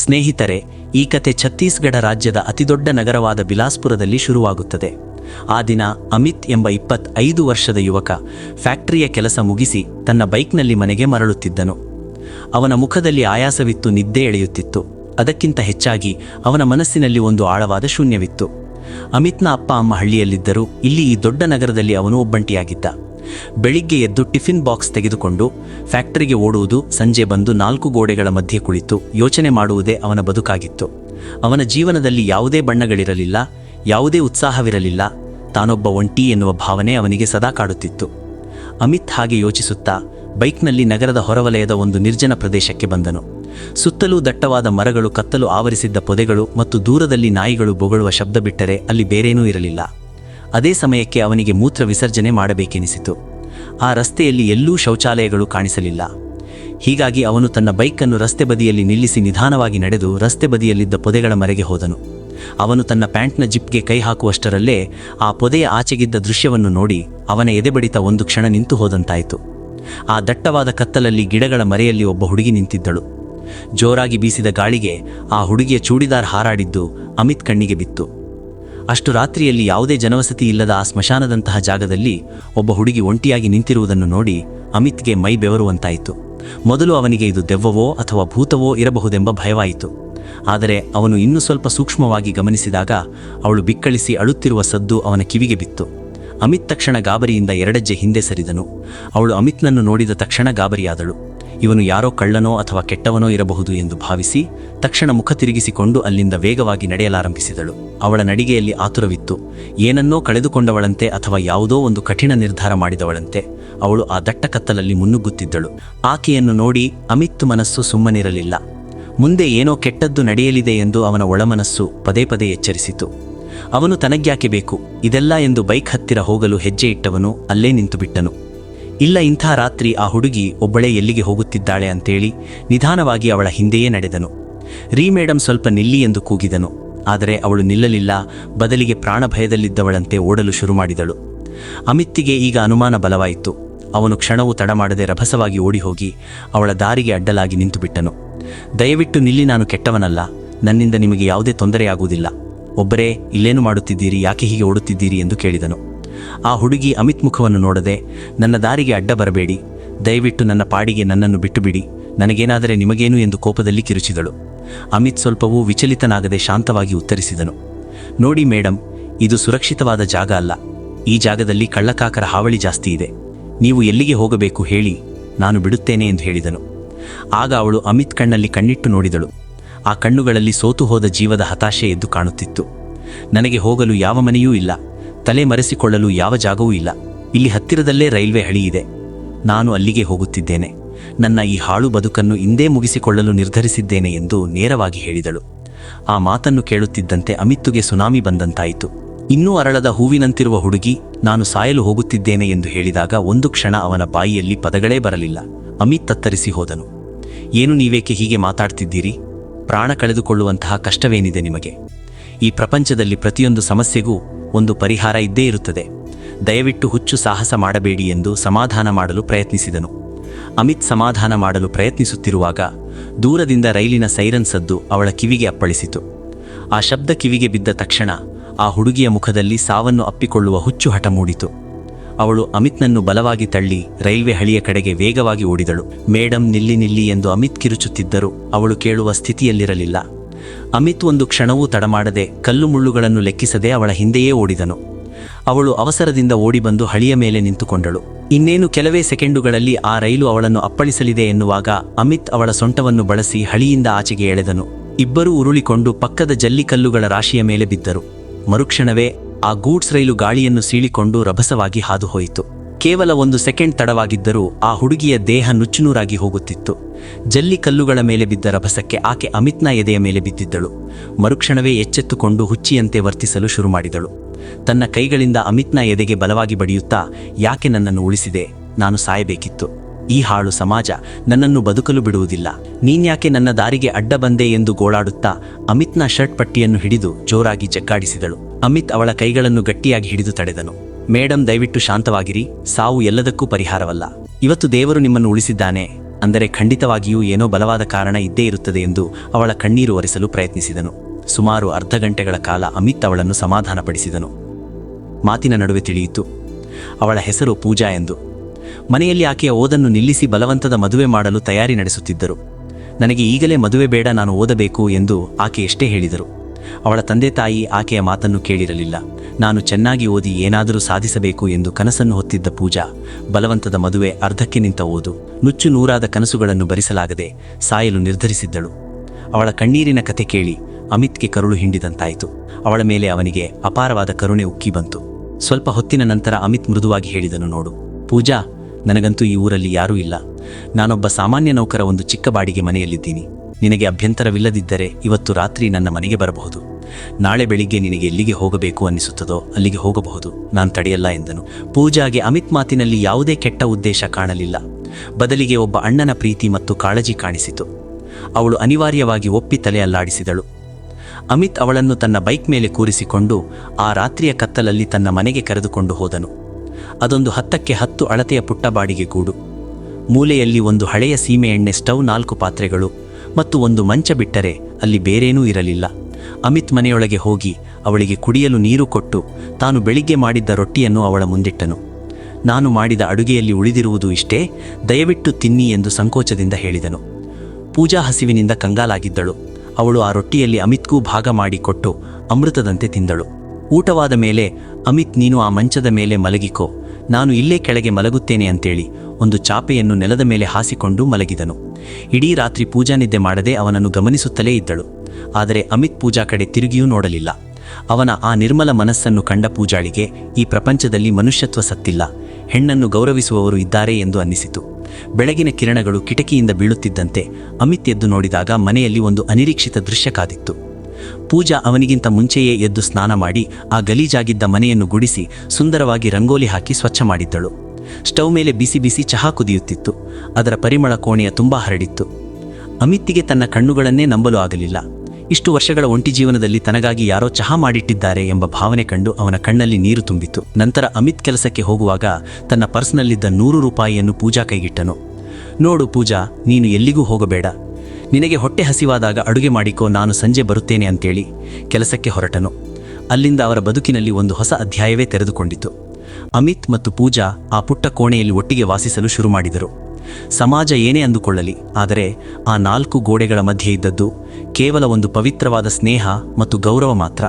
ಸ್ನೇಹಿತರೆ, ಈ ಕತೆ ಛತ್ತೀಸ್ಗಢ ರಾಜ್ಯದ ಅತಿದೊಡ್ಡ ನಗರವಾದ ಬಿಲಾಸ್ಪುರದಲ್ಲಿ ಶುರುವಾಗುತ್ತದೆ. ಆ ದಿನ ಅಮಿತ್ ಎಂಬ ಇಪ್ಪತ್ತೈದು ವರ್ಷದ ಯುವಕ ಫ್ಯಾಕ್ಟರಿಯ ಕೆಲಸ ಮುಗಿಸಿ ತನ್ನ ಬೈಕ್ನಲ್ಲಿ ಮನೆಗೆ ಮರಳುತ್ತಿದ್ದನು. ಅವನ ಮುಖದಲ್ಲಿ ಆಯಾಸವಿತ್ತು, ನಿದ್ದೆ ಎಳೆಯುತ್ತಿತ್ತು. ಅದಕ್ಕಿಂತ ಹೆಚ್ಚಾಗಿ ಅವನ ಮನಸ್ಸಿನಲ್ಲಿ ಒಂದು ಆಳವಾದ ಶೂನ್ಯವಿತ್ತು. ಅಮಿತ್ನ ಅಪ್ಪ ಅಮ್ಮ ಹಳ್ಳಿಯಲ್ಲಿದ್ದರೂ ಇಲ್ಲಿ ಈ ದೊಡ್ಡ ನಗರದಲ್ಲಿ ಅವನು ಒಬ್ಬಂಟಿಯಾಗಿದ್ದ. ಬೆಳಿಗ್ಗೆ ಎದ್ದು ಟಿಫಿನ್ ಬಾಕ್ಸ್ ತೆಗೆದುಕೊಂಡು ಫ್ಯಾಕ್ಟರಿಗೆ ಓಡುವುದು ಸಂಜೆ ಬಂದು ನಾಲ್ಕು ಗೋಡೆಗಳ ಮಧ್ಯೆ ಕುಳಿತು ಯೋಚನೆ ಮಾಡುವುದೇ ಅವನ ಬದುಕಾಗಿತ್ತು. ಅವನ ಜೀವನದಲ್ಲಿ ಯಾವುದೇ ಬಣ್ಣಗಳಿರಲಿಲ್ಲ, ಯಾವುದೇ ಉತ್ಸಾಹವಿರಲಿಲ್ಲ, ತಾನೊಬ್ಬ ಒಂಟಿ ಎನ್ನುವ ಭಾವನೆ ಅವನಿಗೆ ಸದಾ ಕಾಡುತ್ತಿತ್ತು. ಅಮಿತ್ ಹಾಗೆ ಯೋಚಿಸುತ್ತಾ ಬೈಕ್ನಲ್ಲಿ ನಗರದ ಹೊರವಲಯದ ಒಂದು ನಿರ್ಜನ ಪ್ರದೇಶಕ್ಕೆ ಬಂದನು. ಸುತ್ತಲೂ ದಟ್ಟವಾದ ಮರಗಳು, ಕತ್ತಲು ಆವರಿಸಿದ್ದ ಪೊದೆಗಳು ಮತ್ತು ದೂರದಲ್ಲಿ ನಾಯಿಗಳು ಬೊಗಳುವ ಶಬ್ದ ಬಿಟ್ಟರೆ ಅಲ್ಲಿ ಬೇರೇನೂ ಇರಲಿಲ್ಲ. ಅದೇ ಸಮಯಕ್ಕೆ ಅವನಿಗೆ ಮೂತ್ರ ವಿಸರ್ಜನೆ ಮಾಡಬೇಕೆನಿಸಿತು. ಆ ರಸ್ತೆಯಲ್ಲಿ ಎಲ್ಲೂ ಶೌಚಾಲಯಗಳು ಕಾಣಿಸಲಿಲ್ಲ. ಹೀಗಾಗಿ ಅವನು ತನ್ನ ಬೈಕನ್ನು ರಸ್ತೆ ಬದಿಯಲ್ಲಿ ನಿಲ್ಲಿಸಿ ನಿಧಾನವಾಗಿ ನಡೆದು ರಸ್ತೆ ಬದಿಯಲ್ಲಿದ್ದ ಪೊದೆಗಳ ಮರೆಗೆ ಹೋದನು. ಅವನು ತನ್ನ ಪ್ಯಾಂಟ್ನ ಜಿಪ್ಗೆ ಕೈ ಹಾಕುವಷ್ಟರಲ್ಲೇ ಆ ಪೊದೆಯ ಆಚೆಗಿದ್ದ ದೃಶ್ಯವನ್ನು ನೋಡಿ ಅವನ ಎದೆಬಡಿತ ಒಂದು ಕ್ಷಣ ನಿಂತು ಹೋದಂತಾಯಿತು. ಆ ದಟ್ಟವಾದ ಕತ್ತಲಲ್ಲಿ ಗಿಡಗಳ ಮರೆಯಲ್ಲಿ ಒಬ್ಬ ಹುಡುಗಿ ನಿಂತಿದ್ದಳು. ಜೋರಾಗಿ ಬೀಸಿದ ಗಾಳಿಗೆ ಆ ಹುಡುಗಿಯ ಚೂಡಿದಾರ್ ಹಾರಾಡಿದ್ದು ಅಮಿತ್ ಕಣ್ಣಿಗೆ ಬಿತ್ತು. ಅಷ್ಟು ರಾತ್ರಿಯಲ್ಲಿ ಯಾವುದೇ ಜನವಸತಿ ಇಲ್ಲದ ಆ ಸ್ಮಶಾನದಂತಹ ಜಾಗದಲ್ಲಿ ಒಬ್ಬ ಹುಡುಗಿ ಒಂಟಿಯಾಗಿ ನಿಂತಿರುವುದನ್ನು ನೋಡಿ ಅಮಿತ್ಗೆ ಮೈ ಬೆವರುವಂತಾಯಿತು. ಮೊದಲು ಅವನಿಗೆ ಇದು ದೆವ್ವವೋ ಅಥವಾ ಭೂತವೋ ಇರಬಹುದೆಂಬ ಭಯವಾಯಿತು. ಆದರೆ ಅವನು ಇನ್ನೂ ಸ್ವಲ್ಪ ಸೂಕ್ಷ್ಮವಾಗಿ ಗಮನಿಸಿದಾಗ ಅವಳು ಬಿಕ್ಕಳಿಸಿ ಅಳುತ್ತಿರುವ ಸದ್ದು ಅವನ ಕಿವಿಗೆ ಬಿತ್ತು. ಅಮಿತ್ ತಕ್ಷಣ ಗಾಬರಿಯಿಂದ ಎರಡಜ್ಜೆ ಹಿಂದೆ ಸರಿದನು. ಅವಳು ಅಮಿತ್ನನ್ನು ನೋಡಿದ ತಕ್ಷಣ ಗಾಬರಿಯಾದಳು. ಇವನು ಯಾರೋ ಕಳ್ಳನೋ ಅಥವಾ ಕೆಟ್ಟವನೋ ಇರಬಹುದು ಎಂದು ಭಾವಿಸಿ ತಕ್ಷಣ ಮುಖ ತಿರುಗಿಸಿಕೊಂಡು ಅಲ್ಲಿಂದ ವೇಗವಾಗಿ ನಡೆಯಲಾರಂಭಿಸಿದಳು. ಅವಳ ನಡಿಗೆಯಲ್ಲಿ ಆತುರವಿತ್ತು. ಏನನ್ನೋ ಕಳೆದುಕೊಂಡವಳಂತೆ ಅಥವಾ ಯಾವುದೋ ಒಂದು ಕಠಿಣ ನಿರ್ಧಾರ ಮಾಡಿದವಳಂತೆ ಅವಳು ಆ ದಟ್ಟ ಕತ್ತಲಲ್ಲಿ ಮುನ್ನುಗ್ಗುತ್ತಿದ್ದಳು. ಆಕೆಯನ್ನು ನೋಡಿ ಅಮಿತ್ ಮನಸ್ಸು ಸುಮ್ಮನಿರಲಿಲ್ಲ. ಮುಂದೆ ಏನೋ ಕೆಟ್ಟದ್ದು ನಡೆಯಲಿದೆ ಎಂದು ಅವನ ಒಳಮನಸ್ಸು ಪದೇ ಪದೇ ಎಚ್ಚರಿಸಿತು. ಅವನು ತನಗ್ಯಾಕೆ ಬೇಕು? ಇದೆಲ್ಲ ಎಂದು ಬೈಕ್ ಹತ್ತಿರ ಹೋಗಲು ಹೆಜ್ಜೆ ಇಟ್ಟವನು ಅಲ್ಲೇ ನಿಂತು ಬಿಟ್ಟನು ಇಲ್ಲ ಇಂಥ ರಾತ್ರಿ ಆ ಹುಡುಗಿ ಒಬ್ಬಳೇ ಎಲ್ಲಿಗೆ ಹೋಗುತ್ತಿದ್ದಾಳೆ ಅಂತೇಳಿ ನಿಧಾನವಾಗಿ ಅವಳ ಹಿಂದೆಯೇ ನಡೆದನು. ರೀ ಮೇಡಮ್ ಸ್ವಲ್ಪ ನಿಲ್ಲಿ ಎಂದು ಕೂಗಿದನು. ಆದರೆ ಅವಳು ನಿಲ್ಲಲಿಲ್ಲ, ಬದಲಿಗೆ ಪ್ರಾಣಭಯದಲ್ಲಿದ್ದವಳಂತೆ ಓಡಲು ಶುರು ಮಾಡಿದಳು. ಅಮಿತ್ತಿಗೆ ಈಗ ಅನುಮಾನ ಬಲವಾಯಿತು. ಅವನು ಕ್ಷಣವೂ ತಡಮಾಡದೆ ರಭಸವಾಗಿ ಓಡಿಹೋಗಿ ಅವಳ ದಾರಿಗೆ ಅಡ್ಡಲಾಗಿ ನಿಂತುಬಿಟ್ಟನು. ದಯವಿಟ್ಟು ನಿಲ್ಲಿ, ನಾನು ಕೆಟ್ಟವನಲ್ಲ. ನನ್ನಿಂದ ನಿಮಗೆ ಯಾವುದೇ ತೊಂದರೆಯಾಗುವುದಿಲ್ಲ. ಒಬ್ಬರೇ, ಇಲ್ಲೇನು ಮಾಡುತ್ತಿದ್ದೀರಿ, ಯಾಕೆ ಹೀಗೆ ಓಡುತ್ತಿದ್ದೀರಿ ಎಂದು ಕೇಳಿದನು. ಆ ಹುಡುಗಿ ಅಮಿತ್ ಮುಖವನ್ನು ನೋಡದೆ, ನನ್ನ ದಾರಿಗೆ ಅಡ್ಡ ಬರಬೇಡಿ. ದಯವಿಟ್ಟು ನನ್ನ ಪಾಡಿಗೆ ನನ್ನನ್ನು ಬಿಟ್ಟುಬಿಡಿ. ನನಗೇನಾದರೆ ನಿಮಗೇನು ಎಂದು ಕೋಪದಲ್ಲಿ ಕಿರುಚಿದಳು ಅಮಿತ್ ಸ್ವಲ್ಪವೂ ವಿಚಲಿತನಾಗದೆ ಶಾಂತವಾಗಿ ಉತ್ತರಿಸಿದನು. ನೋಡಿ ಮೇಡಮ್ ಇದು ಸುರಕ್ಷಿತವಾದ ಜಾಗ ಅಲ್ಲ. ಈ ಜಾಗದಲ್ಲಿ ಕಳ್ಳಕಾಕರ ಹಾವಳಿ ಜಾಸ್ತಿ ಇದೆ. ನೀವು ಎಲ್ಲಿಗೆ ಹೋಗಬೇಕು ಹೇಳಿ ನಾನು ಬಿಡುತ್ತೇನೆ ಎಂದು ಹೇಳಿದನು. ಆಗ ಅವಳು ಅಮಿತ್ ಕಣ್ಣಲ್ಲಿ ಕಣ್ಣಿಟ್ಟು ನೋಡಿದಳು. ಆ ಕಣ್ಣುಗಳಲ್ಲಿ ಸೋತು ಹೋದ ಜೀವದ ಹತಾಶೆ ಎದ್ದು ಕಾಣುತ್ತಿತ್ತು. ನನಗೆ ಹೋಗಲು ಯಾವ ಮನೆಯೂ ಇಲ್ಲ. ತಲೆ ಮರೆಸಿಕೊಳ್ಳಲು ಯಾವ ಜಾಗವೂ ಇಲ್ಲ. ಇಲ್ಲಿ ಹತ್ತಿರದಲ್ಲೇ ರೈಲ್ವೆ ಹಳಿ ಇದೆ. ನಾನು ಅಲ್ಲಿಗೆ ಹೋಗುತ್ತಿದ್ದೇನೆ. ನನ್ನ ಈ ಹಾಳು ಬದುಕನ್ನು ಇಂದೇ ಮುಗಿಸಿಕೊಳ್ಳಲು ನಿರ್ಧರಿಸಿದ್ದೇನೆ ಎಂದು ನೇರವಾಗಿ ಹೇಳಿದಳು. ಆ ಮಾತನ್ನು ಕೇಳುತ್ತಿದ್ದಂತೆ ಅಮಿತ್ತುಗೆ ಸುನಾಮಿ ಬಂದಂತಾಯಿತು. ಇನ್ನೂ ಅರಳದ ಹೂವಿನಂತಿರುವ ಹುಡುಗಿ ನಾನು ಸಾಯಲು ಹೋಗುತ್ತಿದ್ದೇನೆ ಎಂದು ಹೇಳಿದಾಗ ಒಂದು ಕ್ಷಣ ಅವನ ಬಾಯಿಯಲ್ಲಿ ಪದಗಳೇ ಬರಲಿಲ್ಲ. ಅಮಿತ್ ತತ್ತರಿಸಿ ಹೋದನು. ಏನು ನೀವೇಕೆ ಹೀಗೆ ಮಾತಾಡ್ತಿದ್ದೀರಿ? ಪ್ರಾಣ ಕಳೆದುಕೊಳ್ಳುವಂತಹ ಕಷ್ಟವೇನಿದೆ ನಿಮಗೆ? ಈ ಪ್ರಪಂಚದಲ್ಲಿ ಪ್ರತಿಯೊಂದು ಸಮಸ್ಯೆಗೂ ಒಂದು ಪರಿಹಾರ ಇದ್ದೇ ಇರುತ್ತದೆ. ದಯವಿಟ್ಟು ಹುಚ್ಚು ಸಾಹಸ ಮಾಡಬೇಡಿ ಎಂದು ಸಮಾಧಾನ ಮಾಡಲು ಪ್ರಯತ್ನಿಸಿದನು. ಅಮಿತ್ ಸಮಾಧಾನ ಮಾಡಲು ಪ್ರಯತ್ನಿಸುತ್ತಿರುವಾಗ ದೂರದಿಂದ ರೈಲಿನ ಸೈರನ್ ಸದ್ದು ಅವಳ ಕಿವಿಗೆ ಅಪ್ಪಳಿಸಿತು. ಆ ಶಬ್ದ ಕಿವಿಗೆ ಬಿದ್ದ ತಕ್ಷಣ ಆ ಹುಡುಗಿಯ ಮುಖದಲ್ಲಿ ಸಾವನ್ನು ಅಪ್ಪಿಕೊಳ್ಳುವ ಹುಚ್ಚು ಹಠ ಮೂಡಿತು. ಅವಳು ಅಮಿತ್ನನ್ನು ಬಲವಾಗಿ ತಳ್ಳಿ ರೈಲ್ವೆ ಹಳಿಯ ಕಡೆಗೆ ವೇಗವಾಗಿ ಓಡಿದಳು. ಮೇಡಂ, ನಿಲ್ಲಿ ನಿಲ್ಲಿ ಎಂದು ಅಮಿತ್ ಕಿರುಚುತ್ತಿದ್ದರೂ ಅವಳು ಕೇಳುವ ಸ್ಥಿತಿಯಲ್ಲಿರಲಿಲ್ಲ. ಅಮಿತ್ ಒಂದು ಕ್ಷಣವೂ ತಡಮಾಡದೆ ಕಲ್ಲು ಮುಳ್ಳುಗಳನ್ನು ಲೆಕ್ಕಿಸದೆ ಅವಳ ಹಿಂದೆಯೇ ಓಡಿದನು. ಅವಳು ಅವಸರದಿಂದ ಓಡಿಬಂದು ಹಳಿಯ ಮೇಲೆ ನಿಂತುಕೊಂಡಳು. ಇನ್ನೇನು ಕೆಲವೇ ಸೆಕೆಂಡುಗಳಲ್ಲಿ ಆ ರೈಲು ಅವಳನ್ನು ಅಪ್ಪಳಿಸಲಿದೆ ಎನ್ನುವಾಗ ಅಮಿತ್ ಅವಳ ಸೊಂಟವನ್ನು ಬಳಸಿ ಹಳಿಯಿಂದ ಆಚೆಗೆ ಎಳೆದನು. ಇಬ್ಬರೂ ಉರುಳಿಕೊಂಡು ಪಕ್ಕದ ಜಲ್ಲಿಕಲ್ಲುಗಳ ರಾಶಿಯ ಮೇಲೆ ಬಿದ್ದರು. ಮರುಕ್ಷಣವೇ ಆ ಗೂಡ್ಸ್ ರೈಲು ಗಾಳಿಯನ್ನು ಸೀಳಿಕೊಂಡು ರಭಸವಾಗಿ ಹಾದುಹೋಯಿತು ಕೇವಲ ಒಂದು ಸೆಕೆಂಡ್ ತಡವಾಗಿದ್ದರೂ ಆ ಹುಡುಗಿಯ ದೇಹ ನುಚ್ಚುನೂರಾಗಿ ಹೋಗುತ್ತಿತ್ತು. ಜಲ್ಲಿ ಕಲ್ಲುಗಳ ಮೇಲೆ ಬಿದ್ದ ರಭಸಕ್ಕೆ ಆಕೆ ಅಮಿತ್ನ ಎದೆಯ ಮೇಲೆ ಬಿದ್ದಿದ್ದಳು. ಮರುಕ್ಷಣವೇ ಎಚ್ಚೆತ್ತುಕೊಂಡು ಹುಚ್ಚಿಯಂತೆ ವರ್ತಿಸಲು ಶುರು ಮಾಡಿದಳು ತನ್ನ ಕೈಗಳಿಂದ ಅಮಿತ್ನ ಎದೆಗೆ ಬಲವಾಗಿ ಬಡಿಯುತ್ತಾ, ಯಾಕೆ ನನ್ನನ್ನು ಉಳಿಸಿದೆ? ನಾನು ಸಾಯಬೇಕಿತ್ತು. ಈ ಹಾಳು ಸಮಾಜ ನನ್ನನ್ನು ಬದುಕಲು ಬಿಡುವುದಿಲ್ಲ. ನೀನ್ಯಾಕೆ ನನ್ನ ದಾರಿಗೆ ಅಡ್ಡ ಬಂದೆ ಎಂದು ಗೋಳಾಡುತ್ತಾ, ಅಮಿತ್ನ ಶರ್ಟ್ ಪಟ್ಟಿಯನ್ನು ಹಿಡಿದು ಜೋರಾಗಿ ಜಗ್ಗಾಡಿಸಿದಳು. ಅಮಿತ್ ಅವಳ ಕೈಗಳನ್ನು ಗಟ್ಟಿಯಾಗಿ ಹಿಡಿದು ತಡೆದನು. ಮೇಡಮ್ ದಯವಿಟ್ಟು ಶಾಂತವಾಗಿರಿ. ಸಾವು ಎಲ್ಲದಕ್ಕೂ ಪರಿಹಾರವಲ್ಲ. ಇವತ್ತು ದೇವರು ನಿಮ್ಮನ್ನು ಉಳಿಸಿದ್ದಾನೆ. ಅಂದರೆ ಖಂಡಿತವಾಗಿಯೂ ಏನೋ ಬಲವಾದ ಕಾರಣ ಇದ್ದೇ ಇರುತ್ತದೆ ಎಂದು ಅವಳ ಕಣ್ಣೀರು ಒರೆಸಲು ಪ್ರಯತ್ನಿಸಿದನು. ಸುಮಾರು ಅರ್ಧ ಗಂಟೆಗಳ ಕಾಲ ಅಮಿತ್ ಅವಳನ್ನು ಸಮಾಧಾನಪಡಿಸಿದನು. ಮಾತಿನ ನಡುವೆ ತಿಳಿಯಿತು. ಅವಳ ಹೆಸರು ಪೂಜಾ ಎಂದು. ಮನೆಯಲ್ಲಿ ಆಕೆಯ ಓದನ್ನು ನಿಲ್ಲಿಸಿ ಬಲವಂತದ ಮದುವೆ ಮಾಡಲು ತಯಾರಿ ನಡೆಸುತ್ತಿದ್ದರು. ನನಗೆ ಈಗಲೇ ಮದುವೆ ಬೇಡ, ನಾನು ಓದಬೇಕು ಎಂದು ಆಕೆ ಎಷ್ಟೇ ಹೇಳಿದರು. ಅವಳ ತಂದೆ ತಾಯಿ ಆಕೆಯ ಮಾತನ್ನು ಕೇಳಿರಲಿಲ್ಲ. ನಾನು ಚೆನ್ನಾಗಿ ಓದಿ ಏನಾದರೂ ಸಾಧಿಸಬೇಕು ಎಂದು ಕನಸನ್ನು ಹೊತ್ತಿದ್ದ ಪೂಜಾ, ಬಲವಂತದ ಮದುವೆ ಅರ್ಧಕ್ಕೆ ನಿಂತ ಓದು, ನುಚ್ಚು ನೂರಾದ ಕನಸುಗಳನ್ನು ಭರಿಸಲಾಗದೆ ಸಾಯಲು ನಿರ್ಧರಿಸಿದ್ದಳು. ಅವಳ ಕಣ್ಣೀರಿನ ಕತೆ ಕೇಳಿ ಅಮಿತ್ಗೆ ಕರುಳು ಹಿಂಡಿದಂತಾಯಿತು. ಅವಳ ಮೇಲೆ ಅವನಿಗೆ ಅಪಾರವಾದ ಕರುಣೆ ಉಕ್ಕಿ ಬಂತು. ಸ್ವಲ್ಪ ಹೊತ್ತಿನ ನಂತರ ಅಮಿತ್ ಮೃದುವಾಗಿ ಹೇಳಿದನು, ನೋಡು, ಪೂಜಾ, ನನಗಂತೂ ಈ ಊರಲ್ಲಿ ಯಾರೂ ಇಲ್ಲ. ನಾನೊಬ್ಬ ಸಾಮಾನ್ಯ ನೌಕರ ಒಂದು ಚಿಕ್ಕ ಬಾಡಿಗೆ ಮನೆಯಲ್ಲಿದ್ದೀನಿ. ನಿನಗೆ ಅಭ್ಯಂತರವಿಲ್ಲದಿದ್ದರೆ ಇವತ್ತು ರಾತ್ರಿ ನನ್ನ ಮನೆಗೆ ಬರಬಹುದು. ನಾಳೆ ಬೆಳಿಗ್ಗೆ ನಿನಗೆ ಎಲ್ಲಿಗೆ ಹೋಗಬೇಕು ಅನ್ನಿಸುತ್ತದೋ ಅಲ್ಲಿಗೆ ಹೋಗಬಹುದು. ನಾನು ತಡೆಯಲ್ಲ ಎಂದನು. ಪೂಜಾಗೆ ಅಮಿತ್ ಮಾತಿನಲ್ಲಿ ಯಾವುದೇ ಕೆಟ್ಟ ಉದ್ದೇಶ ಕಾಣಲಿಲ್ಲ. ಬದಲಿಗೆ ಒಬ್ಬ ಅಣ್ಣನ ಪ್ರೀತಿ ಮತ್ತು ಕಾಳಜಿ ಕಾಣಿಸಿತು. ಅವಳು ಅನಿವಾರ್ಯವಾಗಿ ಒಪ್ಪಿ ತಲೆ ಅಲ್ಲಾಡಿಸಿದಳು. ಅಮಿತ್ ಅವಳನ್ನು ತನ್ನ ಬೈಕ್ ಮೇಲೆ ಕೂರಿಸಿಕೊಂಡು ಆ ರಾತ್ರಿಯ ಕತ್ತಲಲ್ಲಿ ತನ್ನ ಮನೆಗೆ ಕರೆದುಕೊಂಡು ಹೋದನು. ಅದೊಂದು ಹತ್ತಕ್ಕೆ ಹತ್ತು ಅಳತೆಯ ಪುಟ್ಟ ಬಾಡಿಗೆ ಗೂಡು. ಮೂಲೆಯಲ್ಲಿ ಒಂದು ಹಳೆಯ ಸೀಮೆ ಎಣ್ಣೆ ಸ್ಟವ್ ನಾಲ್ಕು ಪಾತ್ರೆಗಳು ಮತ್ತು ಒಂದು ಮಂಚ ಬಿಟ್ಟರೆ ಅಲ್ಲಿ ಬೇರೇನೂ ಇರಲಿಲ್ಲ. ಅಮಿತ್ ಮನೆಯೊಳಗೆ ಹೋಗಿ ಅವಳಿಗೆ ಕುಡಿಯಲು ನೀರು ಕೊಟ್ಟು ತಾನು ಬೆಳಿಗ್ಗೆ ಮಾಡಿದ್ದ ರೊಟ್ಟಿಯನ್ನು ಅವಳ ಮುಂದಿಟ್ಟನು. ನಾನು ಮಾಡಿದ ಅಡುಗೆಯಲ್ಲಿ ಉಳಿದಿರುವುದು ಇಷ್ಟೇ, ದಯವಿಟ್ಟು ತಿನ್ನಿ ಎಂದು ಸಂಕೋಚದಿಂದ ಹೇಳಿದನು. ಪೂಜಾ ಹಸಿವಿನಿಂದ ಕಂಗಾಲಾಗಿದ್ದಳು. ಅವಳು ಆ ರೊಟ್ಟಿಯಲ್ಲಿ ಅಮಿತ್ಗೂ ಭಾಗ ಮಾಡಿಕೊಟ್ಟು ಅಮೃತದಂತೆ ತಿಂದಳು. ಊಟವಾದ ಮೇಲೆ, ಅಮಿತ್, ನೀನು ಆ ಮಂಚದ ಮೇಲೆ ಮಲಗಿಕೋ. ನಾನು ಇಲ್ಲೇ ಕೆಳಗೆ ಮಲಗುತ್ತೇನೆ ಅಂತೇಳಿ ಒಂದು ಚಾಪೆಯನ್ನು ನೆಲದ ಮೇಲೆ ಹಾಸಿಕೊಂಡು ಮಲಗಿದನು. ಇಡೀ ರಾತ್ರಿ ಪೂಜಾ ನಿದ್ದೆ ಮಾಡದೆ ಅವನನ್ನು ಗಮನಿಸುತ್ತಲೇ ಇದ್ದಳು. ಆದರೆ ಅಮಿತ್ ಪೂಜಾ ಕಡೆ ತಿರುಗಿಯೂ ನೋಡಲಿಲ್ಲ. ಅವನ ಆ ನಿರ್ಮಲ ಮನಸ್ಸನ್ನು ಕಂಡ ಪೂಜಾಳಿಗೆ ಈ ಪ್ರಪಂಚದಲ್ಲಿ ಮನುಷ್ಯತ್ವ ಸತ್ತಿಲ್ಲ. ಹೆಣ್ಣನ್ನು ಗೌರವಿಸುವವರು ಇದ್ದಾರೆ ಎಂದು ಅನ್ನಿಸಿತು. ಬೆಳಗಿನ ಕಿರಣಗಳು ಕಿಟಕಿಯಿಂದ ಬೀಳುತ್ತಿದ್ದಂತೆ ಅಮಿತ್ ಎದ್ದು ನೋಡಿದಾಗ ಮನೆಯಲ್ಲಿ ಒಂದು ಅನಿರೀಕ್ಷಿತ ದೃಶ್ಯ ಕಾದಿತ್ತು. ಪೂಜಾ ಅವನಿಗಿಂತ ಮುಂಚೆಯೇ ಎದ್ದು ಸ್ನಾನ ಮಾಡಿ ಆ ಗಲೀಜಾಗಿದ್ದ ಮನೆಯನ್ನು ಗುಡಿಸಿ ಸುಂದರವಾಗಿ ರಂಗೋಲಿ ಹಾಕಿ ಸ್ವಚ್ಛ ಮಾಡಿದ್ದಳು. ಸ್ಟವ್ ಮೇಲೆ ಬಿಸಿ ಬಿಸಿ ಚಹಾ ಕುದಿಯುತ್ತಿತ್ತು. ಅದರ ಪರಿಮಳ ಕೋಣೆಯ ತುಂಬಾ ಹರಡಿತ್ತು. ಅಮಿತ್ಗೆ ತನ್ನ ಕಣ್ಣುಗಳನ್ನೇ ನಂಬಲು ಆಗಲಿಲ್ಲ. ಇಷ್ಟು ವರ್ಷಗಳ ಒಂಟಿ ಜೀವನದಲ್ಲಿ ತನಗಾಗಿ ಯಾರೋ ಚಹಾ ಮಾಡಿಟ್ಟಿದ್ದಾರೆ ಎಂಬ ಭಾವನೆ ಕಂಡು ಅವನ ಕಣ್ಣಲ್ಲಿ ನೀರು ತುಂಬಿತು ನಂತರ ಅಮಿತ್ ಕೆಲಸಕ್ಕೆ ಹೋಗುವಾಗ ತನ್ನ ಪರ್ಸ್ನಲ್ಲಿದ್ದ ನೂರು ರೂಪಾಯಿಯನ್ನು ಪೂಜಾ ಕೈಗಿಟ್ಟನು. ನೋಡು ಪೂಜಾ, ನೀನು ಎಲ್ಲಿಗೂ ಹೋಗಬೇಡ. ನಿನಗೆ ಹೊಟ್ಟೆ ಹಸಿವಾದಾಗ ಅಡುಗೆ ಮಾಡಿಕೋ, ನಾನು ಸಂಜೆ ಬರುತ್ತೇನೆ ಅಂತೇಳಿ ಕೆಲಸಕ್ಕೆ ಹೊರಟನು. ಅಲ್ಲಿಂದ ಅವರ ಬದುಕಿನಲ್ಲಿ ಒಂದು ಹೊಸ ಅಧ್ಯಾಯವೇ ತೆರೆದುಕೊಂಡಿತು. ಅಮಿತ್ ಮತ್ತು ಪೂಜಾ ಆ ಪುಟ್ಟ ಕೋಣೆಯಲ್ಲಿ ಒಟ್ಟಿಗೆ ವಾಸಿಸಲು ಶುರು ಮಾಡಿದರು. ಸಮಾಜ ಏನೇ ಅಂದುಕೊಳ್ಳಲಿ, ಆದರೆ ಆ ನಾಲ್ಕು ಗೋಡೆಗಳ ಮಧ್ಯೆ ಇದ್ದದ್ದು ಕೇವಲ ಒಂದು ಪವಿತ್ರವಾದ ಸ್ನೇಹ ಮತ್ತು ಗೌರವ ಮಾತ್ರ.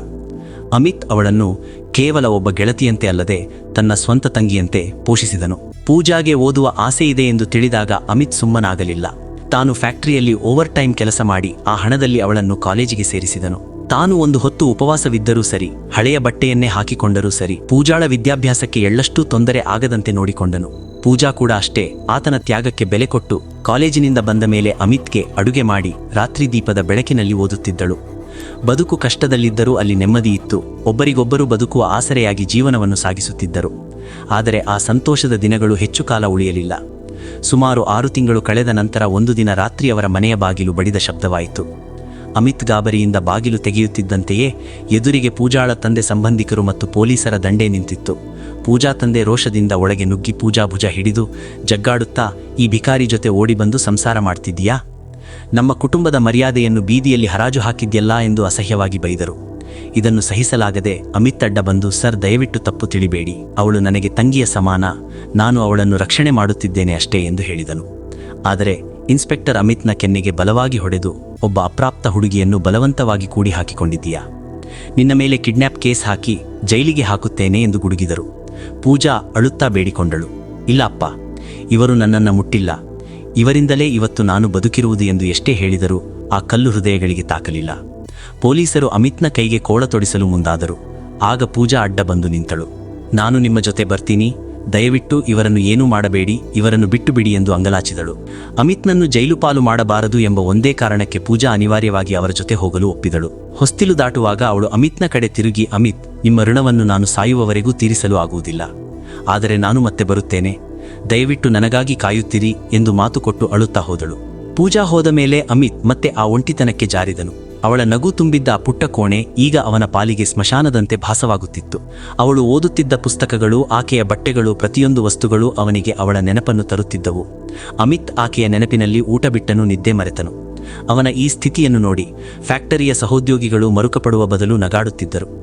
ಅಮಿತ್ ಅವಳನ್ನು ಕೇವಲ ಒಬ್ಬ ಗೆಳತಿಯಂತೆ ಅಲ್ಲದೆ ತನ್ನ ಸ್ವಂತ ತಂಗಿಯಂತೆ ಪೋಷಿಸಿದನು. ಪೂಜಾಗೆ ಓದುವ ಆಸೆ ಇದೆ ಎಂದು ತಿಳಿದಾಗ ಅಮಿತ್ ಸುಮ್ಮನಾಗಲಿಲ್ಲ. ತಾನು ಫ್ಯಾಕ್ಟರಿಯಲ್ಲಿ ಓವರ್ ಟೈಮ್ ಕೆಲಸ ಮಾಡಿ ಆ ಹಣದಲ್ಲಿ ಅವಳನ್ನು ಕಾಲೇಜಿಗೆ ಸೇರಿಸಿದನು. ತಾನು ಒಂದು ಹೊತ್ತು ಉಪವಾಸವಿದ್ದರೂ ಸರಿ, ಹಳೆಯ ಬಟ್ಟೆಯನ್ನೇ ಹಾಕಿಕೊಂಡರೂ ಸರಿ, ಪೂಜಾಳ ವಿದ್ಯಾಭ್ಯಾಸಕ್ಕೆ ಎಳ್ಳಷ್ಟೂ ತೊಂದರೆ ಆಗದಂತೆ ನೋಡಿಕೊಂಡನು. ಪೂಜಾ ಕೂಡ ಅಷ್ಟೇ, ಆತನ ತ್ಯಾಗಕ್ಕೆ ಬೆಲೆ ಕೊಟ್ಟು, ಕಾಲೇಜಿನಿಂದ ಬಂದ ಮೇಲೆ ಅಮಿತ್ಗೆ ಅಡುಗೆ ಮಾಡಿ, ರಾತ್ರಿ ದೀಪದ ಬೆಳಕಿನಲ್ಲಿ ಓದುತ್ತಿದ್ದಳು. ಬದುಕು ಕಷ್ಟದಲ್ಲಿದ್ದರೂ ಅಲ್ಲಿ ನೆಮ್ಮದಿ ಇತ್ತು, ಒಬ್ಬರಿಗೊಬ್ಬರು ಬದುಕುವ ಆಸರೆಯಾಗಿ ಜೀವನವನ್ನು ಸಾಗಿಸುತ್ತಿದ್ದರು. ಆದರೆ ಆ ಸಂತೋಷದ ದಿನಗಳು ಹೆಚ್ಚು ಕಾಲ ಉಳಿಯಲಿಲ್ಲ. ಸುಮಾರು ಆರು ತಿಂಗಳು ಕಳೆದ ನಂತರ ಒಂದು ದಿನ ರಾತ್ರಿ ಅವರ ಮನೆಯ ಬಾಗಿಲು ಬಡಿದ ಶಬ್ದವಾಯಿತು. ಅಮಿತ್ ಗಾಬರಿಯಿಂದ ಬಾಗಿಲು ತೆಗೆಯುತ್ತಿದ್ದಂತೆಯೇ ಎದುರಿಗೆ ಪೂಜಾಳ ತಂದೆ ಸಂಬಂಧಿಕರು ಮತ್ತು ಪೊಲೀಸರ ದಂಡೆ ನಿಂತಿತ್ತು. ಪೂಜಾ ತಂದೆ ರೋಷದಿಂದ ಒಳಗೆ ನುಗ್ಗಿ ಪೂಜಾ ಭುಜ ಹಿಡಿದು ಜಗ್ಗಾಡುತ್ತಾ, ಈ ಭಿಕಾರಿ ಜೊತೆ ಓಡಿಬಂದು ಸಂಸಾರ ಮಾಡ್ತಿದ್ದೀಯಾ? ನಮ್ಮ ಕುಟುಂಬದ ಮರ್ಯಾದೆಯನ್ನು ಬೀದಿಯಲ್ಲಿ ಹರಾಜು ಹಾಕಿದ್ಯಲ್ಲ ಎಂದು ಅಸಹ್ಯವಾಗಿ ಬೈದರು. ಇದನ್ನು ಸಹಿಸಲಾಗದೆ ಅಮಿತ್ ಅಡ್ಡ ಬಂದು, ಸರ್, ದಯವಿಟ್ಟು ತಪ್ಪು ತಿಳಿಬೇಡಿ. ಅವಳು ನನಗೆ ತಂಗಿಯ ಸಮಾನ. ನಾನು ಅವಳನ್ನು ರಕ್ಷಣೆ ಮಾಡುತ್ತಿದ್ದೇನೆ ಅಷ್ಟೇ ಎಂದು ಹೇಳಿದನು. ಆದರೆ ಇನ್ಸ್ಪೆಕ್ಟರ್ ಅಮಿತ್ನ ಕೆನ್ನೆಗೆ ಬಲವಾಗಿ ಹೊಡೆದು ಒಬ್ಬ ಅಪ್ರಾಪ್ತ ಹುಡುಗಿಯನ್ನು ಬಲವಂತವಾಗಿ ಕೂಡಿ ಹಾಕಿಕೊಂಡಿದ್ದೀಯಾ ನಿನ್ನ ಮೇಲೆ ಕಿಡ್ನ್ಯಾಪ್ ಕೇಸ್ ಹಾಕಿ ಜೈಲಿಗೆ ಹಾಕುತ್ತೇನೆ ಎಂದು ಗುಡುಗಿದರು. ಪೂಜಾ ಅಳುತ್ತಾ ಬೇಡಿಕೊಂಡಳು. ಇಲ್ಲ ಅಪ್ಪ, ಇವರು ನನ್ನನ್ನು ಮುಟ್ಟಿಲ್ಲ. ಇವರಿಂದಲೇ ಇವತ್ತು ನಾನು ಬದುಕಿರುವುದು ಎಂದು ಎಷ್ಟೇ ಹೇಳಿದರೂ ಆ ಕಲ್ಲು ಹೃದಯಗಳಿಗೆ ತಾಕಲಿಲ್ಲ. ಪೊಲೀಸರು ಅಮಿತ್ನ ಕೈಗೆ ಕೋಳ ತೊಡಿಸಲು ಮುಂದಾದರು. ಆಗ ಪೂಜಾ ಅಡ್ಡ ಬಂದು ನಿಂತಳು. ನಾನು ನಿಮ್ಮ ಜೊತೆ ಬರ್ತೀನಿ ದಯವಿಟ್ಟು ಇವರನ್ನು ಏನೂ ಮಾಡಬೇಡಿ, ಇವರನ್ನು ಬಿಟ್ಟು ಬಿಡಿ ಎಂದು ಅಂಗಲಾಚಿದಳು. ಅಮಿತ್ನನ್ನು ಜೈಲು ಪಾಲು ಮಾಡಬಾರದು ಎಂಬ ಒಂದೇ ಕಾರಣಕ್ಕೆ ಪೂಜಾ ಅನಿವಾರ್ಯವಾಗಿ ಅವರ ಜೊತೆ ಹೋಗಲು ಒಪ್ಪಿದಳು. ಹೊಸ್ತಿಲು ದಾಟುವಾಗ ಅವಳು ಅಮಿತ್ನ ಕಡೆ ತಿರುಗಿ, ಅಮಿತ್, ನಿಮ್ಮ ಋಣವನ್ನು ನಾನು ಸಾಯುವವರೆಗೂ ತೀರಿಸಲು ಆಗುವುದಿಲ್ಲ. ಆದರೆ ನಾನು ಮತ್ತೆ ಬರುತ್ತೇನೆ. ದಯವಿಟ್ಟು ನನಗಾಗಿ ಕಾಯುತ್ತಿರಿ ಎಂದು ಮಾತುಕೊಟ್ಟು ಅಳುತ್ತಾ ಹೋದಳು. ಪೂಜಾ ಹೋದ ಮೇಲೆ ಅಮಿತ್ ಮತ್ತೆ ಆ ಒಂಟಿತನಕ್ಕೆ ಜಾರಿದನು. ಅವಳ ನಗು ತುಂಬಿದ್ದ ಪುಟ್ಟ ಕೋಣೆ ಈಗ ಅವನ ಪಾಲಿಗೆ ಸ್ಮಶಾನದಂತೆ ಭಾಸವಾಗುತ್ತಿತ್ತು. ಅವಳು ಓದುತ್ತಿದ್ದ ಪುಸ್ತಕಗಳು, ಆಕೆಯ ಬಟ್ಟೆಗಳು, ಪ್ರತಿಯೊಂದು ವಸ್ತುಗಳು ಅವನಿಗೆ ಅವಳ ನೆನಪನ್ನು ತರುತ್ತಿದ್ದವು. ಅಮಿತ್ ಆಕೆಯ ನೆನಪಿನಲ್ಲಿ ಊಟ ಬಿಟ್ಟನು, ನಿದ್ದೆ ಮರೆತನು. ಅವನ ಈ ಸ್ಥಿತಿಯನ್ನು ನೋಡಿ ಫ್ಯಾಕ್ಟರಿಯ ಸಹೋದ್ಯೋಗಿಗಳು ಮರುಕಪಡುವ ಬದಲು ನಗಾಡುತ್ತಿದ್ದರು.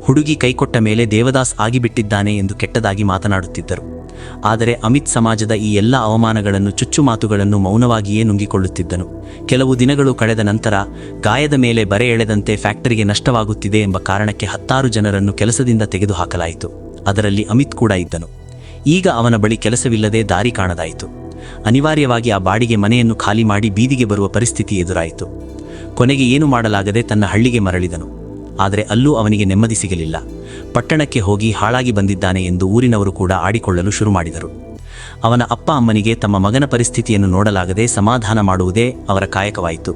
ಹುಡುಗಿ ಕೈಕೊಟ್ಟ ಮೇಲೆ ದೇವದಾಸ್ ಆಗಿಬಿಟ್ಟಿದ್ದಾನೆ ಎಂದು ಕೆಟ್ಟದಾಗಿ ಮಾತನಾಡುತ್ತಿದ್ದರು. ಆದರೆ ಅಮಿತ್ ಸಮಾಜದ ಈ ಎಲ್ಲ ಅವಮಾನಗಳನ್ನು ಚುಚ್ಚುಮಾತುಗಳನ್ನು ಮೌನವಾಗಿಯೇ ನುಂಗಿಕೊಳ್ಳುತ್ತಿದ್ದನು. ಕೆಲವು ದಿನಗಳು ಕಳೆದ ನಂತರ ಗಾಯದ ಮೇಲೆ ಬರೆ ಎಳೆದಂತೆ ಫ್ಯಾಕ್ಟರಿಗೆ ನಷ್ಟವಾಗುತ್ತಿದೆ ಎಂಬ ಕಾರಣಕ್ಕೆ ಹತ್ತಾರು ಜನರನ್ನು ಕೆಲಸದಿಂದ ತೆಗೆದುಹಾಕಲಾಯಿತು. ಅದರಲ್ಲಿ ಅಮಿತ್ ಕೂಡ ಇದ್ದನು. ಈಗ ಅವನ ಬಳಿ ಕೆಲಸವಿಲ್ಲದೆ ದಾರಿ ಕಾಣದಾಯಿತು. ಅನಿವಾರ್ಯವಾಗಿ ಆ ಬಾಡಿಗೆ ಮನೆಯನ್ನು ಖಾಲಿ ಮಾಡಿ ಬೀದಿಗೆ ಬರುವ ಪರಿಸ್ಥಿತಿ ಎದುರಾಯಿತು. ಕೊನೆಗೆ ಏನು ಮಾಡಲಾಗದೆ ತನ್ನ ಹಳ್ಳಿಗೆ ಮರಳಿದನು. ಆದರೆ ಅಲ್ಲೂ ಅವನಿಗೆ ನೆಮ್ಮದಿ ಸಿಗಲಿಲ್ಲ. ಪಟ್ಟಣಕ್ಕೆ ಹೋಗಿ ಹಾಳಾಗಿ ಬಂದಿದ್ದಾನೆ ಎಂದು ಊರಿನವರು ಕೂಡ ಆಡಿಕೊಳ್ಳಲು ಶುರು ಮಾಡಿದರು. ಅವನ ಅಪ್ಪ ಅಮ್ಮನಿಗೆ ತಮ್ಮ ಮಗನ ಪರಿಸ್ಥಿತಿಯನ್ನು ನೋಡಲಾಗದೆ ಸಮಾಧಾನ ಮಾಡುವುದೇ ಅವರ ಕಾಯಕವಾಯಿತು.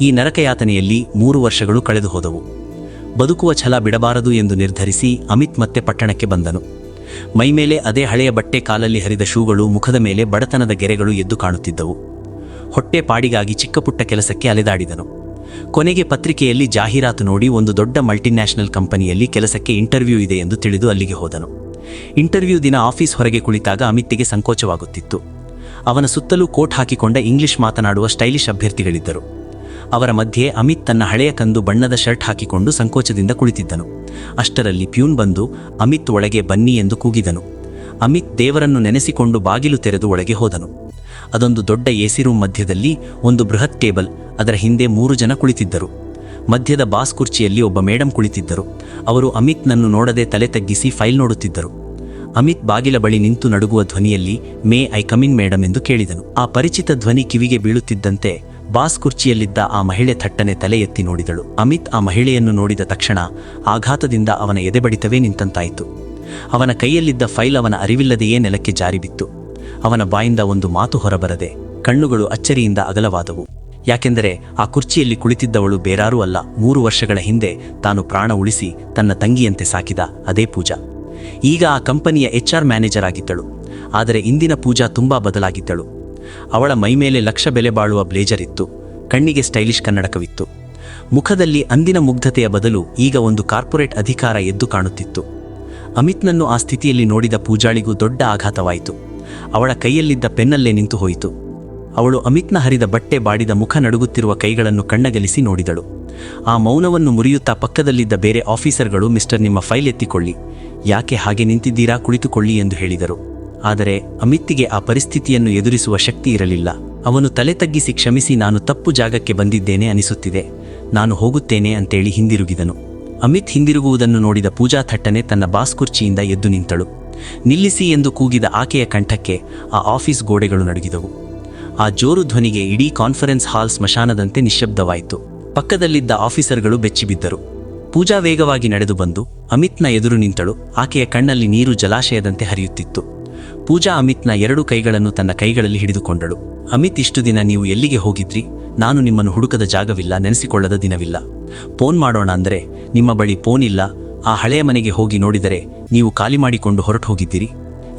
ಈ ನರಕಯಾತನೆಯಲ್ಲಿ ಮೂರು ವರ್ಷಗಳು ಕಳೆದು ಹೋದವು. ಬದುಕುವ ಛಲ ಬಿಡಬಾರದು ಎಂದು ನಿರ್ಧರಿಸಿ ಅಮಿತ್ ಮತ್ತೆ ಪಟ್ಟಣಕ್ಕೆ ಬಂದನು. ಮೈಮೇಲೆ ಅದೇ ಹಳೆಯ ಬಟ್ಟೆ ಕಾಲಲ್ಲಿ ಹರಿದ ಶೂಗಳು ಮುಖದ ಮೇಲೆ ಬಡತನದ ಗೆರೆಗಳು ಎದ್ದು ಕಾಣುತ್ತಿದ್ದವು. ಹೊಟ್ಟೆ ಪಾಡಿಗಾಗಿ ಚಿಕ್ಕಪುಟ್ಟ ಕೆಲಸಕ್ಕೆ ಅಲೆದಾಡಿದನು. ಕೊನೆಗೆ ಪತ್ರಿಕೆಯಲ್ಲಿ ಜಾಹೀರಾತು ನೋಡಿ ಒಂದು ದೊಡ್ಡ ಮಲ್ಟಿನ್ಯಾಷನಲ್ ಕಂಪನಿಯಲ್ಲಿ ಕೆಲಸಕ್ಕೆ ಇಂಟರ್ವ್ಯೂ ಇದೆ ಎಂದು ತಿಳಿದು ಅಲ್ಲಿಗೆ ಹೋದನು. ಇಂಟರ್ವ್ಯೂ ದಿನ ಆಫೀಸ್ ಹೊರಗೆ ಕುಳಿತಾಗ ಅಮಿತ್ಗೆ ಸಂಕೋಚವಾಗುತ್ತಿತ್ತು. ಅವನ ಸುತ್ತಲೂ ಕೋಟ್ ಹಾಕಿಕೊಂಡ ಇಂಗ್ಲಿಷ್ ಮಾತನಾಡುವ ಸ್ಟೈಲಿಶ್ ಅಭ್ಯರ್ಥಿಗಳಿದ್ದರು. ಅವರ ಮಧ್ಯೆ ಅಮಿತ್ ತನ್ನ ಹಳೆಯ ಕಂದು ಬಣ್ಣದ ಶರ್ಟ್ ಹಾಕಿಕೊಂಡು ಸಂಕೋಚದಿಂದ ಕುಳಿತಿದ್ದನು. ಅಷ್ಟರಲ್ಲಿ ಪ್ಯೂನ್ ಬಂದು, ಅಮಿತ್ ಒಳಗೆ ಬನ್ನಿ ಎಂದು ಕೂಗಿದನು. ಅಮಿತ್ ದೇವರನ್ನು ನೆನೆಸಿಕೊಂಡು ಬಾಗಿಲು ತೆರೆದು ಒಳಗೆ ಹೋದನು. ಅದೊಂದು ದೊಡ್ಡ ಎಸಿ ರೂಮ್ ಮಧ್ಯದಲ್ಲಿ ಒಂದು ಬೃಹತ್ ಟೇಬಲ್, ಅದರ ಹಿಂದೆ ಮೂರು ಜನ ಕುಳಿತಿದ್ದರು. ಮಧ್ಯದ ಬಾಸ್ ಕುರ್ಚಿಯಲ್ಲಿ ಒಬ್ಬ ಮೇಡಂ ಕುಳಿತಿದ್ದರು. ಅವರು ಅಮಿತ್ ನನ್ನು ನೋಡದೆ ತಲೆ ತಗ್ಗಿಸಿ ಫೈಲ್ ನೋಡುತ್ತಿದ್ದರು. ಅಮಿತ್ ಬಾಗಿಲ ಬಳಿ ನಿಂತು ನಡುಗುವ ಧ್ವನಿಯಲ್ಲಿ, ಮೇ ಐ ಕಮಿನ್ ಮೇಡಮ್ ಎಂದು ಕೇಳಿದನು. ಆ ಪರಿಚಿತ ಧ್ವನಿ ಕಿವಿಗೆ ಬೀಳುತ್ತಿದ್ದಂತೆ ಬಾಸ್ ಕುರ್ಚಿಯಲ್ಲಿದ್ದ ಆ ಮಹಿಳೆ ಥಟ್ಟನೆ ತಲೆ ಎತ್ತಿ ನೋಡಿದಳು. ಅಮಿತ್ ಆ ಮಹಿಳೆಯನ್ನು ನೋಡಿದ ತಕ್ಷಣ ಆಘಾತದಿಂದ ಅವನ ಎದೆಬಡಿತವೇ ನಿಂತಂತಾಯಿತು. ಅವನ ಕೈಯಲ್ಲಿದ್ದ ಫೈಲ್ ಅವನ ಅರಿವಿಲ್ಲದೆಯೇ ನೆಲಕ್ಕೆ ಜಾರಿಬಿತ್ತು. ಅವನ ಬಾಯಿಂದ ಒಂದು ಮಾತು ಹೊರಬರದೆ ಕಣ್ಣುಗಳು ಅಚ್ಚರಿಯಿಂದ ಅಗಲವಾದವು. ಯಾಕೆಂದರೆ ಆ ಕುರ್ಚಿಯಲ್ಲಿ ಕುಳಿತಿದ್ದವಳು ಬೇರಾರೂ ಅಲ್ಲ, ಮೂರು ವರ್ಷಗಳ ಹಿಂದೆ ತಾನು ಪ್ರಾಣ ಉಳಿಸಿ ತನ್ನ ತಂಗಿಯಂತೆ ಸಾಕಿದ ಅದೇ ಪೂಜಾ. ಈಗ ಆ ಕಂಪನಿಯ ಎಚ್ ಆರ್ ಮ್ಯಾನೇಜರ್ ಆಗಿದ್ದಳು. ಆದರೆ ಇಂದಿನ ಪೂಜಾ ತುಂಬಾ ಬದಲಾಗಿದ್ದಳು. ಅವಳ ಮೈಮೇಲೆ ಲಕ್ಷ ಬೆಲೆ ಬಾಳುವ ಬ್ಲೇಜರ್ ಇತ್ತು. ಕಣ್ಣಿಗೆ ಸ್ಟೈಲಿಶ್ ಕನ್ನಡಕವಿತ್ತು. ಮುಖದಲ್ಲಿ ಅಂದಿನ ಮುಗ್ಧತೆಯ ಬದಲು ಈಗ ಒಂದು ಕಾರ್ಪೊರೇಟ್ ಅಧಿಕಾರ ಎದ್ದು ಕಾಣುತ್ತಿತ್ತು. ಅಮಿತ್ನನ್ನು ಆ ಸ್ಥಿತಿಯಲ್ಲಿ ನೋಡಿದ ಪೂಜಾಳಿಗೂ ದೊಡ್ಡ ಆಘಾತವಾಯಿತು. ಅವಳ ಕೈಯಲ್ಲಿದ್ದ ಪೆನ್ನಲ್ಲೇ ನಿಂತು ಹೋಯಿತು. ಅವಳು ಅಮಿತ್ನ ಹರಿದ ಬಟ್ಟೆ ಬಾಡಿದ ಮುಖ ನಡುಗುತ್ತಿರುವ ಕೈಗಳನ್ನು ಕಣ್ಣಗಲಿಸಿ ನೋಡಿದಳು. ಆ ಮೌನವನ್ನು ಮುರಿಯುತ್ತಾ ಪಕ್ಕದಲ್ಲಿದ್ದ ಬೇರೆ ಆಫೀಸರ್ಗಳು, ಮಿಸ್ಟರ್ ನಿಮ್ಮ ಫೈಲ್ ಎತ್ತಿಕೊಳ್ಳಿ. ಯಾಕೆ ಹಾಗೆ ನಿಂತಿದ್ದೀರಾ, ಕುಳಿತುಕೊಳ್ಳಿ ಎಂದು ಹೇಳಿದರು. ಆದರೆ ಅಮಿತ್ಗೆ ಆ ಪರಿಸ್ಥಿತಿಯನ್ನು ಎದುರಿಸುವ ಶಕ್ತಿ ಇರಲಿಲ್ಲ. ಅವನು ತಲೆ ತಗ್ಗಿಸಿ ಕ್ಷಮಿಸಿ, ನಾನು ತಪ್ಪು ಜಾಗಕ್ಕೆ ಬಂದಿದ್ದೇನೆ ಅನಿಸುತ್ತಿದೆ. ನಾನು ಹೋಗುತ್ತೇನೆ ಅಂತೇಳಿ ಹಿಂದಿರುಗಿದನು. ಅಮಿತ್ ಹಿಂದಿರುಗುವುದನ್ನು ನೋಡಿದ ಪೂಜಾ ಥಟ್ಟನೆ ತನ್ನ ಬಾಸ್ ಕುರ್ಚಿಯಿಂದ ಎದ್ದು ನಿಂತಳು. ನಿಲ್ಲಿಸಿ ಎಂದು ಕೂಗಿದ ಆಕೆಯ ಕಂಠಕ್ಕೆ ಆ ಆಫೀಸ್ ಗೋಡೆಗಳು ನಡುಗಿದವು. ಆ ಜೋರು ಧ್ವನಿಗೆ ಇಡೀ ಕಾನ್ಫರೆನ್ಸ್ ಹಾಲ್ ಸ್ಮಶಾನದಂತೆ ನಿಶ್ಶಬ್ದವಾಯಿತು. ಪಕ್ಕದಲ್ಲಿದ್ದ ಆಫೀಸರ್ಗಳು ಬೆಚ್ಚಿಬಿದ್ದರು. ಪೂಜಾ ವೇಗವಾಗಿ ನಡೆದು ಬಂದು ಅಮಿತ್ನ ಎದುರು ನಿಂತಳು. ಆಕೆಯ ಕಣ್ಣಲ್ಲಿ ನೀರು ಜಲಾಶಯದಂತೆ ಹರಿಯುತ್ತಿತ್ತು. ಪೂಜಾ ಅಮಿತ್ನ ಎರಡು ಕೈಗಳನ್ನು ತನ್ನ ಕೈಗಳಲ್ಲಿ ಹಿಡಿದುಕೊಂಡಳು. ಅಮಿತ್, ಇಷ್ಟು ದಿನ ನೀವು ಎಲ್ಲಿಗೆ ಹೋಗಿದ್ರಿ? ನಾನು ನಿಮ್ಮನ್ನು ಹುಡುಕದ ಜಾಗವಿಲ್ಲ, ನೆನೆಸಿಕೊಳ್ಳದ ದಿನವಿಲ್ಲ. ಫೋನ್ ಮಾಡೋಣ ಅಂದರೆ ನಿಮ್ಮ ಬಳಿ ಫೋನ್ ಇಲ್ಲ. ಆ ಹಳೆಯ ಮನೆಗೆ ಹೋಗಿ ನೋಡಿದರೆ ನೀವು ಖಾಲಿ ಮಾಡಿಕೊಂಡು ಹೊರಟು ಹೋಗಿದ್ದೀರಿ.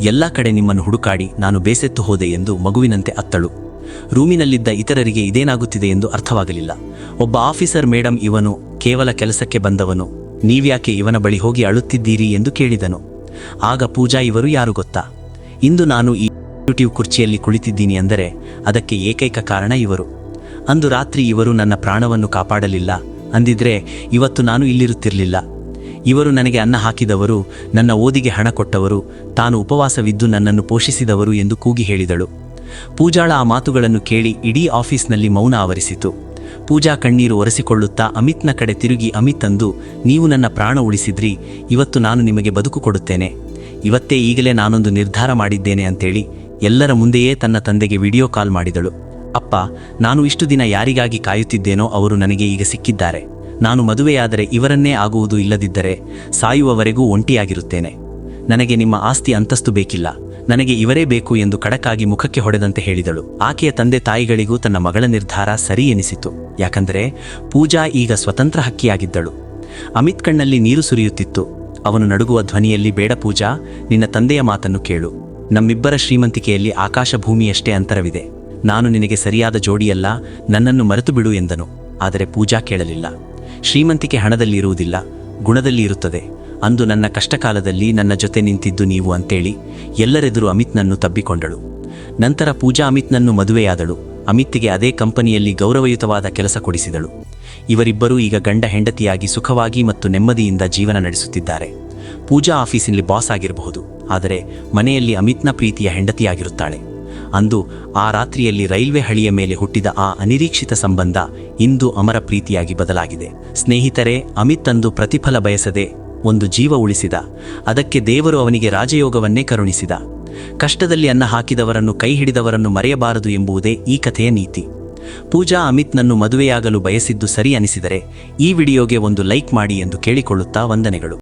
ಎಲ್ಲ ಕಡೆ ನಿಮ್ಮನ್ನು ಹುಡುಕಾಡಿ ನಾನು ಬೇಸೆತ್ತು ಹೋದೆ ಎಂದು ಮಗುವಿನಂತೆ ಅತ್ತಳು. ರೂಮಿನಲ್ಲಿದ್ದ ಇತರರಿಗೆ ಇದೇನಾಗುತ್ತಿದೆ ಎಂದು ಅರ್ಥವಾಗಲಿಲ್ಲ. ಒಬ್ಬ ಆಫೀಸರ್, ಮೇಡಂ, ಇವನು ಕೇವಲ ಕೆಲಸಕ್ಕೆ ಬಂದವನು. ನೀವ್ಯಾಕೆ ಇವನ ಬಳಿ ಹೋಗಿ ಅಳುತ್ತಿದ್ದೀರಿ? ಎಂದು ಕೇಳಿದನು. ಆಗ ಪೂಜಾ, ಇವರು ಯಾರು ಗೊತ್ತಾ? ಇಂದು ನಾನು ಈ ಎಕ್ಸಿಕ್ಯೂಟಿವ್ ಕುರ್ಚಿಯಲ್ಲಿ ಕುಳಿತಿದ್ದೀನಿ ಅಂದರೆ ಅದಕ್ಕೆ ಏಕೈಕ ಕಾರಣ ಇವರು. ಅಂದು ರಾತ್ರಿ ಇವರು ನನ್ನ ಪ್ರಾಣವನ್ನು ಕಾಪಾಡಲಿಲ್ಲ. ಅಂದಿದ್ರೆ ಇವತ್ತು ನಾನು ಇಲ್ಲಿರುತ್ತಿರಲಿಲ್ಲ. ಇವರು ನನಗೆ ಅನ್ನ ಹಾಕಿದವರು, ನನ್ನ ಓದಿಗೆ ಹಣ ಕೊಟ್ಟವರು, ತಾನು ಉಪವಾಸವಿದ್ದು ನನ್ನನ್ನು ಪೋಷಿಸಿದವರು ಎಂದು ಕೂಗಿ ಹೇಳಿದಳು. ಪೂಜಾಳ ಆ ಮಾತುಗಳನ್ನು ಕೇಳಿ ಇಡೀ ಆಫೀಸ್ನಲ್ಲಿ ಮೌನ ಆವರಿಸಿತು. ಪೂಜಾ ಕಣ್ಣೀರು ಒರೆಸಿಕೊಳ್ಳುತ್ತಾ ಅಮಿತ್ನ ಕಡೆ ತಿರುಗಿ ಅಮಿತ್ ಅಂದು, ನೀವು ನನ್ನ ಪ್ರಾಣ ಉಳಿಸಿದ್ರಿ, ಇವತ್ತು ನಾನು ನಿಮಗೆ ಬದುಕು ಕೊಡುತ್ತೇನೆ. ಇವತ್ತೇ ಈಗಲೇ ನಾನೊಂದು ನಿರ್ಧಾರ ಮಾಡಿದ್ದೇನೆ ಅಂತೇಳಿ ಎಲ್ಲರ ಮುಂದೆಯೇ ತನ್ನ ತಂದೆಗೆ ವಿಡಿಯೋ ಕಾಲ್ ಮಾಡಿದಳು. ಅಪ್ಪ, ನಾನು ಇಷ್ಟು ದಿನ ಯಾರಿಗಾಗಿ ಕಾಯುತ್ತಿದ್ದೇನೋ ಅವರು ನನಗೆ ಈಗ ಸಿಕ್ಕಿದ್ದಾರೆ. ನಾನು ಮದುವೆಯಾದರೆ ಇವರನ್ನೇ ಆಗುವುದು ಇಲ್ಲದಿದ್ದರೆ ಸಾಯುವವರೆಗೂ ಒಂಟಿಯಾಗಿರುತ್ತೇನೆ. ನನಗೆ ನಿಮ್ಮ ಆಸ್ತಿ ಅಂತಸ್ತು ಬೇಕಿಲ್ಲ. ನನಗೆ ಇವರೇ ಬೇಕು ಎಂದು ಕಡಕಾಗಿ ಮುಖಕ್ಕೆ ಹೊಡೆದಂತೆ ಹೇಳಿದಳು. ಆಕೆಯ ತಂದೆ ತಾಯಿಗಳಿಗೂ ತನ್ನ ಮಗಳ ನಿರ್ಧಾರ ಸರಿ ಎನಿಸಿತು. ಯಾಕಂದರೆ ಪೂಜಾ ಈಗ ಸ್ವತಂತ್ರ ಹಕ್ಕಿಯಾಗಿದ್ದಳು. ಅಮಿತ್ ಕಣ್ಣಲ್ಲಿ ನೀರು ಸುರಿಯುತ್ತಿತ್ತು. ಅವನು ನಡುಗುವ ಧ್ವನಿಯಲ್ಲಿ, ಬೇಡ ಪೂಜಾ, ನಿನ್ನ ತಂದೆಯ ಮಾತನ್ನು ಕೇಳು. ನಮ್ಮಿಬ್ಬರ ಶ್ರೀಮಂತಿಕೆಯಲ್ಲಿ ಆಕಾಶ ಭೂಮಿಯಷ್ಟೇ ಅಂತರವಿದೆ. ನಾನು ನಿನಗೆ ಸರಿಯಾದ ಜೋಡಿಯಲ್ಲ, ನನ್ನನ್ನು ಮರೆತು ಬಿಡು ಎಂದನು. ಆದರೆ ಪೂಜಾ ಕೇಳಲಿಲ್ಲ. ಶ್ರೀಮಂತಿಕೆ ಹಣದಲ್ಲಿರುವುದಿಲ್ಲ ಗುಣದಲ್ಲಿ ಇರುತ್ತದೆ ಅಂದು ನನ್ನ ಕಷ್ಟಕಾಲದಲ್ಲಿ ನನ್ನ ಜೊತೆ ನಿಂತಿದ್ದು ನೀವು ಅಂತೇಳಿ ಎಲ್ಲರೆದುರು ಅಮಿತ್ನನ್ನು ತಬ್ಬಿಕೊಂಡಳು. ನಂತರ ಪೂಜಾ ಅಮಿತ್ನನ್ನು ಮದುವೆಯಾದಳು. ಅಮಿತ್ಗೆ ಅದೇ ಕಂಪನಿಯಲ್ಲಿ ಗೌರವಯುತವಾದ ಕೆಲಸ ಕೊಡಿಸಿದಳು. ಇವರಿಬ್ಬರೂ ಈಗ ಗಂಡ ಹೆಂಡತಿಯಾಗಿ ಸುಖವಾಗಿ ಮತ್ತು ನೆಮ್ಮದಿಯಿಂದ ಜೀವನ ನಡೆಸುತ್ತಿದ್ದಾರೆ. ಪೂಜಾ ಆಫೀಸಿನಲ್ಲಿ ಬಾಸ್ ಆಗಿರಬಹುದು, ಆದರೆ ಮನೆಯಲ್ಲಿ ಅಮಿತ್ನ ಪ್ರೀತಿಯ ಹೆಂಡತಿಯಾಗಿರುತ್ತಾಳೆ. ಅಂದು ಆ ರಾತ್ರಿಯಲ್ಲಿ ರೈಲ್ವೆ ಹಳಿಯ ಮೇಲೆ ಹುಟ್ಟಿದ ಆ ಅನಿರೀಕ್ಷಿತ ಸಂಬಂಧ ಇಂದು ಅಮರ ಪ್ರೀತಿಯಾಗಿ ಬದಲಾಗಿದೆ. ಸ್ನೇಹಿತರೆ, ಅಮಿತ್ ಅಂದು ಪ್ರತಿಫಲ ಬಯಸದೆ ಒಂದು ಜೀವ ಉಳಿಸಿದ. ಅದಕ್ಕೆ ದೇವರು ಅವನಿಗೆ ರಾಜಯೋಗವನ್ನೇ ಕರುಣಿಸಿದ. ಕಷ್ಟದಲ್ಲಿ ಅನ್ನ ಹಾಕಿದವರನ್ನು ಕೈ ಹಿಡಿದವರನ್ನು ಮರೆಯಬಾರದು ಎಂಬುದೇ ಈ ಕಥೆಯ ನೀತಿ. ಪೂಜಾ ಅಮಿತ್ನನ್ನು ಮದುವೆಯಾಗಲು ಬಯಸಿದ್ದು ಸರಿ ಅನಿಸಿದರೆ ಈ ವಿಡಿಯೋಗೆ ಒಂದು ಲೈಕ್ ಮಾಡಿ ಎಂದು ಕೇಳಿಕೊಳ್ಳುತ್ತಾ ವಂದನೆಗಳು.